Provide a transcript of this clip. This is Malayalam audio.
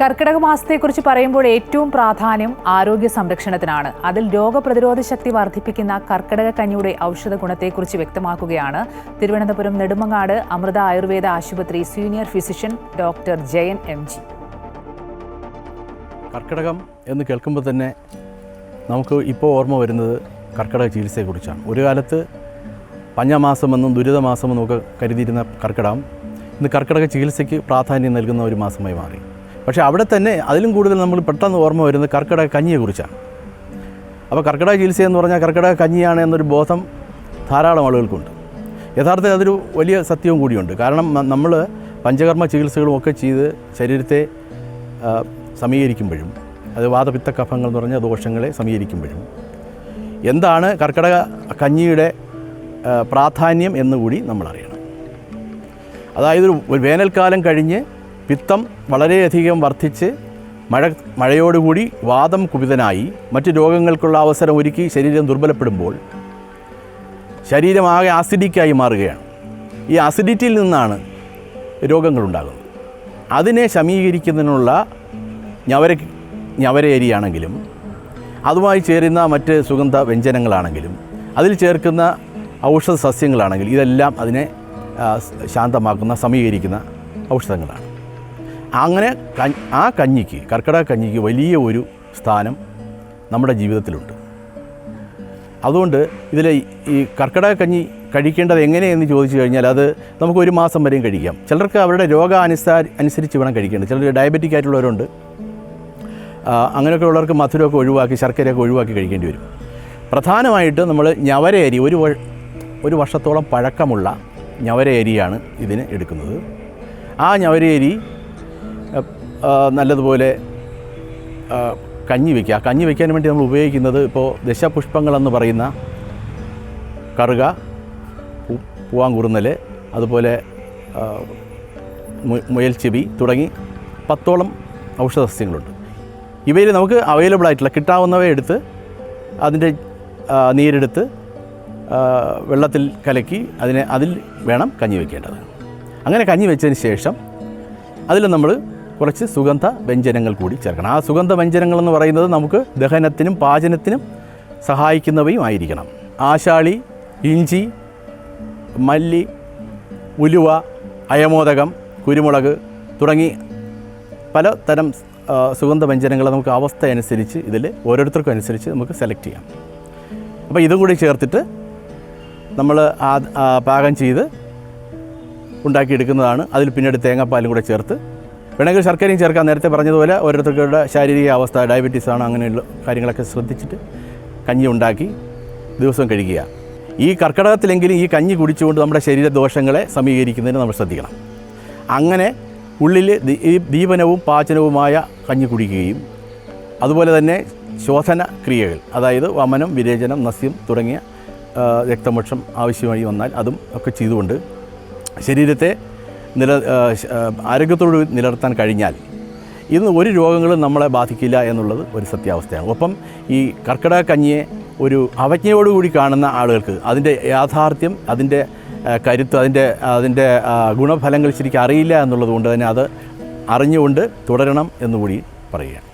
കർക്കിടക മാസത്തെക്കുറിച്ച് പറയുമ്പോൾ ഏറ്റവും പ്രാധാന്യം ആരോഗ്യ സംരക്ഷണത്തിനാണ്. അതിൽ രോഗപ്രതിരോധ ശക്തി വർദ്ധിപ്പിക്കുന്ന കർക്കിടക കഞ്ഞിയുടെ ഔഷധ ഗുണത്തെക്കുറിച്ച് വ്യക്തമാക്കുകയാണ് തിരുവനന്തപുരം നെടുമങ്ങാട് അമൃത ആയുർവേദ ആശുപത്രി senior physician doctor Jayan M G. Karkidakam എന്ന് കേൾക്കുമ്പോൾ തന്നെ നമുക്ക് ഇപ്പോൾ ഓർമ്മ വരുന്നത് കർക്കിടക ചികിത്സയെക്കുറിച്ചാണ്. ഒരു കാലത്ത് പഞ്ഞമാസമെന്നും ദുരിതമാസമെന്നും ഒക്കെ കരുതിയിരുന്ന കർക്കിടകം ഇന്ന് കർക്കിടക ചികിത്സയ്ക്ക് പ്രാധാന്യം നൽകുന്ന ഒരു മാസമായി മാറി. പക്ഷേ അവിടെ തന്നെ അതിലും കൂടുതൽ നമ്മൾ പെട്ടെന്ന് ഓർമ്മ വരുന്നത് കർക്കിടക കഞ്ഞിയെക്കുറിച്ചാണ് അപ്പോൾ കർക്കിടക ചികിത്സ എന്ന് പറഞ്ഞാൽ കർക്കിടക കഞ്ഞിയാണ് എന്നൊരു ബോധം ധാരാളം ആളുകൾക്കുണ്ട്. യഥാർത്ഥത്തിൽ അതൊരു വലിയ സത്യവും കൂടിയുണ്ട്. കാരണം നമ്മൾ പഞ്ചകർമ്മ ചികിത്സകളും ഒക്കെ ചെയ്ത് ശരീരത്തെ സമീകരിക്കുമ്പോഴും അത് വാദപിത്ത കഫങ്ങൾ എന്ന് പറഞ്ഞ ദോഷങ്ങളെ സമീകരിക്കുമ്പോഴും എന്താണ് കർക്കിടക കഞ്ഞിയുടെ പ്രാധാന്യം എന്നുകൂടി നമ്മൾ അറിയണം അതായത് ഒരു വേനൽക്കാലം കഴിഞ്ഞ് പിത്തം വളരെയധികം വർദ്ധിച്ച് മഴ മഴയോടുകൂടി വാദം കുപിതനായി മറ്റ് രോഗങ്ങൾക്കുള്ള അവസരം ഒരുക്കി ശരീരം ദുർബലപ്പെടുമ്പോൾ ശരീരമാകെ ആസിഡിക്കായി മാറുകയാണ്. ഈ ആസിഡിറ്റിയിൽ നിന്നാണ് രോഗങ്ങളുണ്ടാകുന്നത്. അതിനെ ശമീകരിക്കുന്നതിനുള്ള ഞവര ഞവരയരിയാണെങ്കിലും അതുമായി ചേരുന്ന മറ്റ് സുഗന്ധ വ്യഞ്ജനങ്ങളാണെങ്കിലും അതിൽ ചേർക്കുന്ന ഔഷധ സസ്യങ്ങളാണെങ്കിലും ഇതെല്ലാം അതിനെ ശാന്തമാക്കുന്ന സമീകരിക്കുന്ന ഔഷധങ്ങളാണ്. അങ്ങനെ ആ കഞ്ഞിക്ക് കർക്കിടക കഞ്ഞിക്ക് വലിയ ഒരു സ്ഥാനം നമ്മുടെ ജീവിതത്തിലുണ്ട്. അതുകൊണ്ട് ഇതിലെ ഈ കർക്കിടക കഞ്ഞി കഴിക്കേണ്ടത് എങ്ങനെയെന്ന് ചോദിച്ചു കഴിഞ്ഞാൽ അത് നമുക്ക് ഒരു മാസം വരെയും കഴിക്കാം. ചിലർക്ക് അവരുടെ രോഗ അനുസാ അനുസരിച്ച് വേണം കഴിക്കേണ്ടത്. ചിലർ ഡയബറ്റിക് ആയിട്ടുള്ളവരുണ്ട്. അങ്ങനെയൊക്കെ ഉള്ളവർക്ക് മധുരമൊക്കെ ഒഴിവാക്കി ശർക്കരയൊക്കെ ഒഴിവാക്കി കഴിക്കേണ്ടി വരും. പ്രധാനമായിട്ട് നമ്മൾ ഞവര അരി ഒരു ഒരു വർഷത്തോളം പഴക്കമുള്ള ഞവര അരിയാണ് ഇതിന് എടുക്കുന്നത്. ആ ഞവര അരി നല്ലതുപോലെ കഞ്ഞി വയ്ക്കുക കഞ്ഞി വയ്ക്കാൻ വേണ്ടി നമ്മൾ ഉപയോഗിക്കുന്നത് ഇപ്പോൾ ദശപുഷ്പങ്ങളെന്ന് പറയുന്ന കറുക പൂവാങ്കുറുന്നൽ അതുപോലെ മുയൽ ചെവി തുടങ്ങി പത്തോളം ഔഷധ സസ്യങ്ങളുണ്ട് ഇവയിൽ നമുക്ക് അവൈലബിൾ ആയിട്ടുള്ള കിട്ടാവുന്നവ എടുത്ത് അതിന്റെ ആ, നീരെടുത്ത് വെള്ളത്തിൽ കലക്കി അതിനെ അതിൽ വേണം കഞ്ഞി വയ്ക്കേണ്ടത് അങ്ങനെ കഞ്ഞി വെച്ചതിന് ശേഷം അതിൽ നമ്മൾ കുറച്ച് സുഗന്ധ വ്യഞ്ജനങ്ങൾ കൂടി ചേർക്കണം. ആ സുഗന്ധ വ്യഞ്ജനങ്ങൾ എന്ന് പറയുന്നത് നമുക്ക് ദഹനത്തിനും പാചനത്തിനും സഹായിക്കുന്നവയും ആയിരിക്കണം. ആശാളി ഇഞ്ചി മല്ലി ഉലുവ അയമോദകം കുരുമുളക് തുടങ്ങി പലതരം സുഗന്ധ വ്യഞ്ജനങ്ങൾ നമുക്ക് അവസ്ഥ അനുസരിച്ച് ഇതിൽ ഓരോരുത്തർക്കും അനുസരിച്ച് നമുക്ക് സെലക്ട് ചെയ്യാം. അപ്പോൾ ഇതും കൂടി ചേർത്തിട്ട് നമ്മൾ ആ പാകം ചെയ്ത് ഉണ്ടാക്കിയെടുക്കുന്നതാണ്. അതിൽ പിന്നീട് തേങ്ങാപ്പാലും കൂടെ ചേർത്ത് വേണമെങ്കിൽ ശർക്കരയും ചേർക്കാം. നേരത്തെ പറഞ്ഞതുപോലെ ഓരോരുത്തർക്കുടെ ശാരീരിക അവസ്ഥ ഡയബറ്റീസ് ആണ് അങ്ങനെയുള്ള കാര്യങ്ങളൊക്കെ ശ്രദ്ധിച്ചിട്ട് കഞ്ഞി ഉണ്ടാക്കി ദിവസം കഴിക്കുക. ഈ കർക്കിടകത്തിലെങ്കിലും ഈ കഞ്ഞി കുടിച്ചുകൊണ്ട് നമ്മുടെ ശരീര ദോഷങ്ങളെ സമീകരിക്കുന്നതിന് നമ്മൾ ശ്രദ്ധിക്കണം. അങ്ങനെ ഉള്ളിൽ ദീപനവും പാചനവുമായ കഞ്ഞി കുടിക്കുകയും അതുപോലെ തന്നെ ശോധന ക്രിയകൾ അതായത് വമനം വിരേചനം നസ്യം തുടങ്ങിയ രക്തമോക്ഷം ആവശ്യമായി വന്നാൽ അതും ഒക്കെ ചെയ്തുകൊണ്ട് ശരീരത്തെ നില ആരോഗ്യത്തോട് നിലനിർത്താൻ കഴിഞ്ഞാൽ ഇന്ന് ഒരു രോഗങ്ങളും നമ്മളെ ബാധിക്കില്ല എന്നുള്ളത് ഒരു സത്യാവസ്ഥയാണ്. ഒപ്പം ഈ കർക്കിടക കഞ്ഞിയെ ഒരു അവജ്ഞയോടുകൂടി കാണുന്ന ആളുകൾക്ക് അതിന്റെ യാഥാർത്ഥ്യം അതിന്റെ കരുത്ത് അതിന്റെ അതിന്റെ ഗുണഫലങ്ങൾ ശരിക്കും അറിയില്ല എന്നുള്ളത് കൊണ്ട് തന്നെ അത് അറിഞ്ഞുകൊണ്ട് തുടരണം എന്നുകൂടി പറയുകയാണ്.